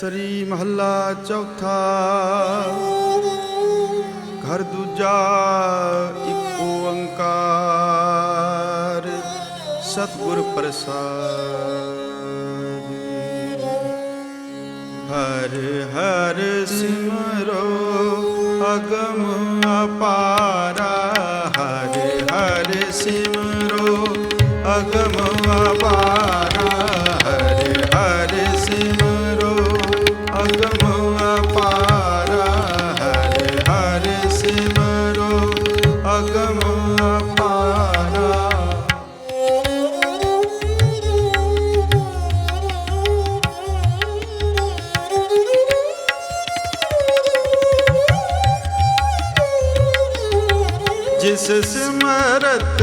ਸਰੀ ਮਹੱਲਾ ਚੌਥਾ। ਘਰ ਦੂਜਾ ਇੱਕ ਓੰਕਾਰ ਸਤਿਗੁਰ ਪ੍ਰਸਾਦ। ਹਰ ਹਰ ਸਿਮਰੋ ਅਗਮ ਅਪਾਰਾ। ਹਰ ਹਰ ਸਿਮਰੋ ਅਗਮ ਸਿਮਰਤ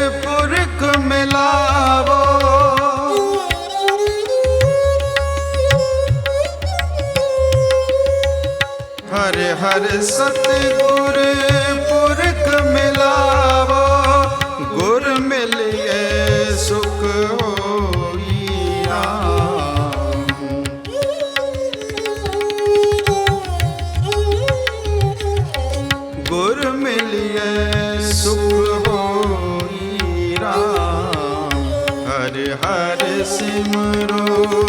ਹਰ ਹਰ ਸਤਿਗੁਰ ਪੁਰਖ ਮਿਲਾਵੋ, ਗੁਰ ਮਿਲਿਏ ਸੁਖ ਹੋਈ ਰਾਮ। ਗੁਰ ਮਿਲਿਏ ਸੁਖ ਹੋਈ ਰਾਮ। ਹਰ ਹਰ ਸਿਮਰੋ,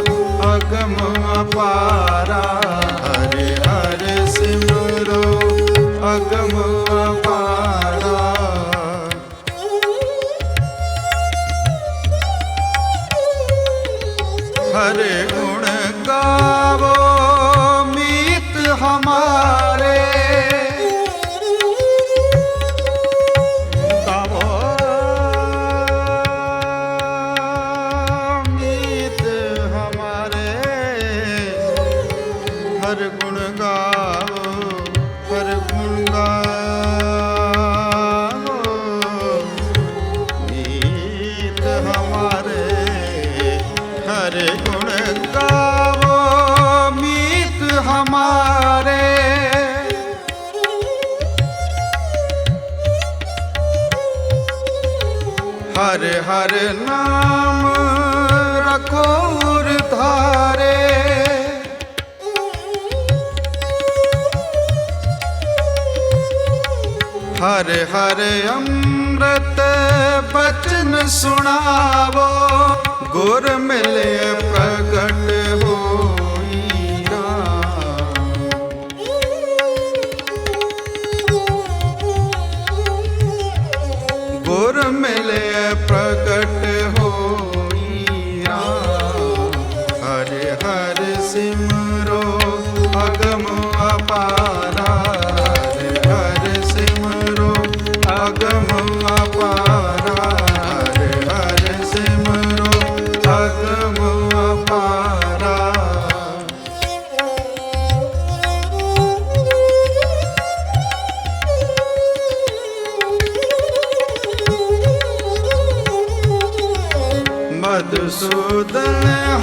ਅਗਮ ਅਪਾਰਾ। ਅਗਮ ਗੁਣ ਗਾਵੋ ਮੀਤ ਹਮਾਰੇ। ਹਰ ਹਰ ਨਾਮ ਰਖੋ ਧਾਰੇ। ਹਰ ਹਰ ਅੰਮ੍ਰਿਤ ਬਚਨ ਸੁਣਾਵੋ। ਗੁਰ ਮਿਲੇ ਪ੍ਰਗਟ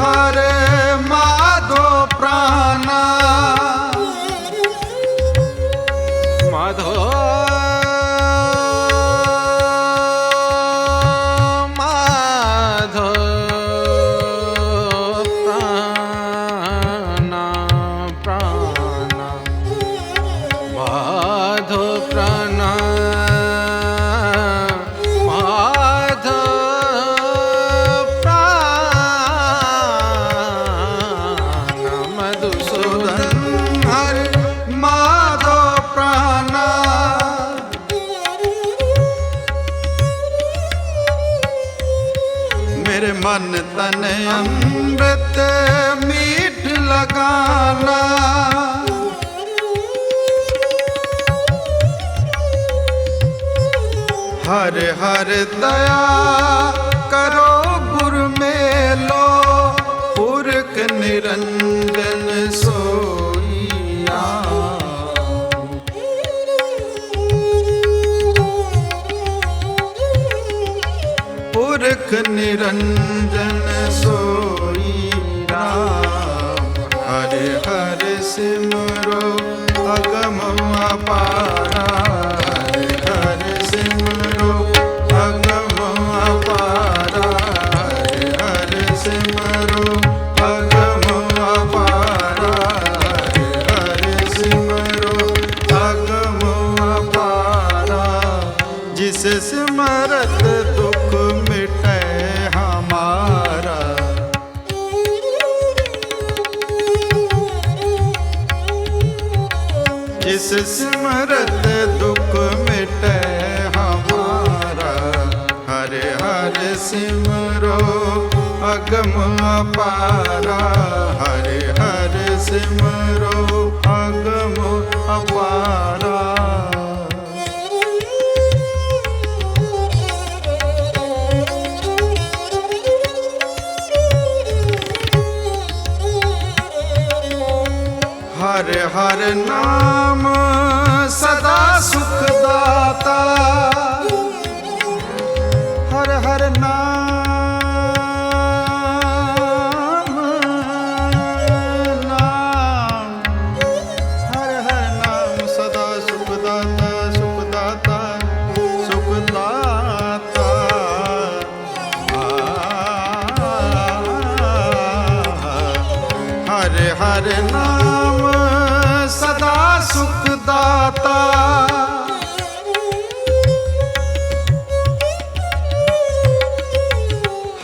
হরে মাধো প্রাণা ਹਰ ਹਰ ਦਇਆ ਕਰੋ ਗੁਰ ਮੇਲੋ ਪੁਰਖ ਨਿਰੰਜਨ ਸੋਈਆ। ਪੁਰਖ ਨਿਰੰਜਨ ਸੋ ਸਿਮਰਤ ਦੁਖ ਮਿਟੈ ਹਮਾਰਾ। ਜਿਸ ਸਿਮਰਤ ਦੁਖ ਮਿਟੈ ਹਮਾਰਾ। ਹਰਿ ਹਰ ਸਿਮਰੋ ਅਗਮ ਅਪਾਰਾ। ਹਰਿ ਹਰ ਸਿਮਰੋ ਅਗਮ ਅਪਾਰਾ। ਹਰ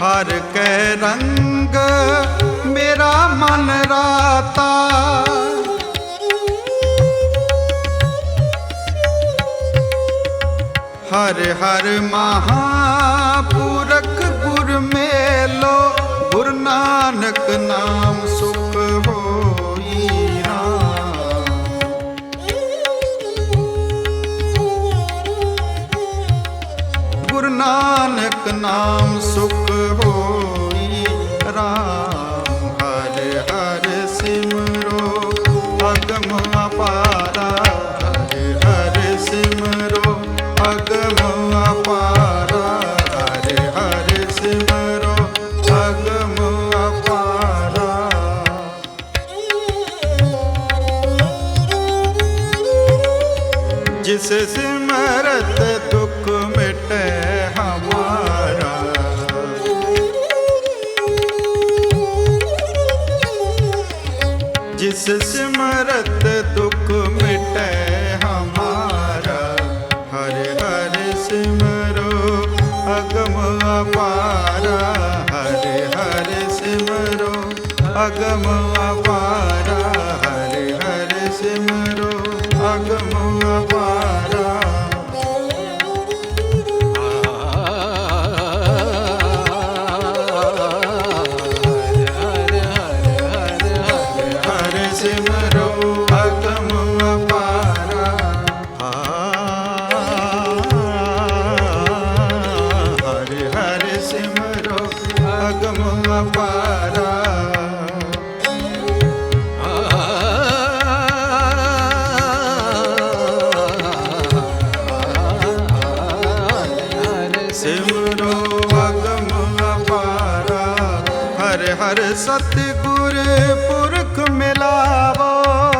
ਹਰ ਕੈ ਰੰਗ, ਮੇਰਾ ਮਨ ਰਾਤਾ। ਹਰ ਹਰ ਮਹਾਪੁਰਖ ਗੁਰ ਮੇਲੋ, ਗੁਰ ਨਾਨਕ ਨਾਮ ਸੁਖ ਹੋਈ ਰਾਮ। ਗੁਰ ਨਾਨਕ ਨਾਮ ਸੁਖ ਜਿਸ ਸਿਮਰਤ ਦੁਖ ਮਿਟੈ ਹਮਾਰਾ। ਜਿਸ ਸਿਮਰਤ ਦੁਖ ਮਿਟੈ ਹਮਾਰਾ। ਹਰਿ ਹਰ ਸਿਮਰੋ ਅਗਮ ਅਪਾਰਾ। ਹਰ ਹਰਿ ਸਿਮਰੋ ਅਗਮ ਹਰ ਹਰ ਸਤਿਗੁਰ ਪੁਰਖ ਮਿਲਾਵੋ।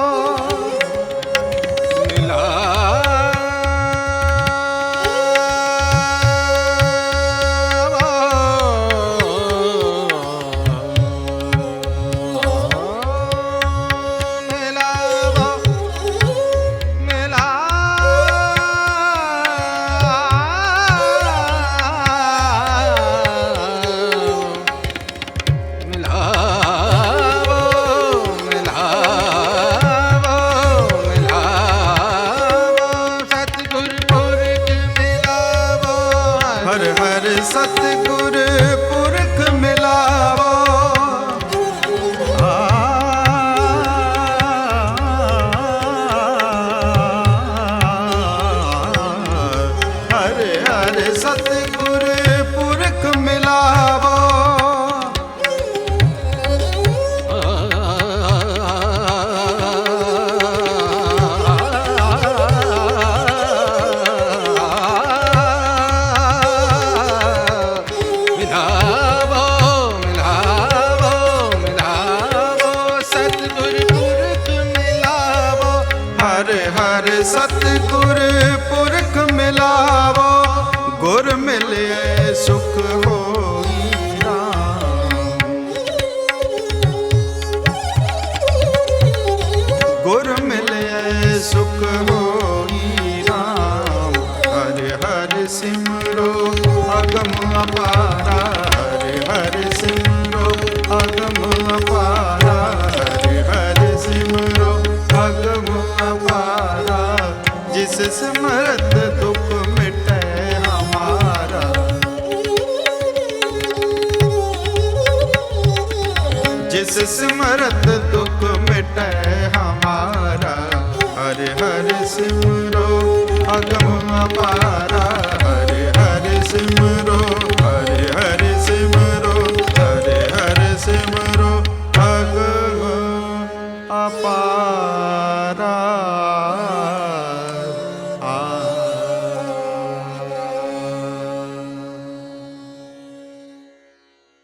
ਸਤਿਗੁਰ ਪੁਰਖ ਮਿਲਾਵੋ, ਗੁਰ ਮਿਲਿਆ ਸੁਖ ਹੋਈ ਰਾਮ। ਗੁਰ ਮਿਲਿਆ ਸੁਖ ਹੋਈ ਰਾਮ। ਹਰ ਹਰ ਸਿਮਰੋ, ਅਗਮ ਅਪਾਰਾ। ਹਰ ਹਰ ਸਿਮਰੋ, ਅਗਮ ਅਪਾਰਾ। ਜਿਸ ਸਿਮਰਤ ਦੁਖ ਮਿਟੈ ਹਮਾਰਾ। ਜਿਸ ਸਿਮਰਤ ਦੁਖ ਮਿਟੈ ਹਮਾਰਾ। ਹਰ ਹਰ ਸਿਮਰੋ ਅਗਮ ਅਪਾਰਾ।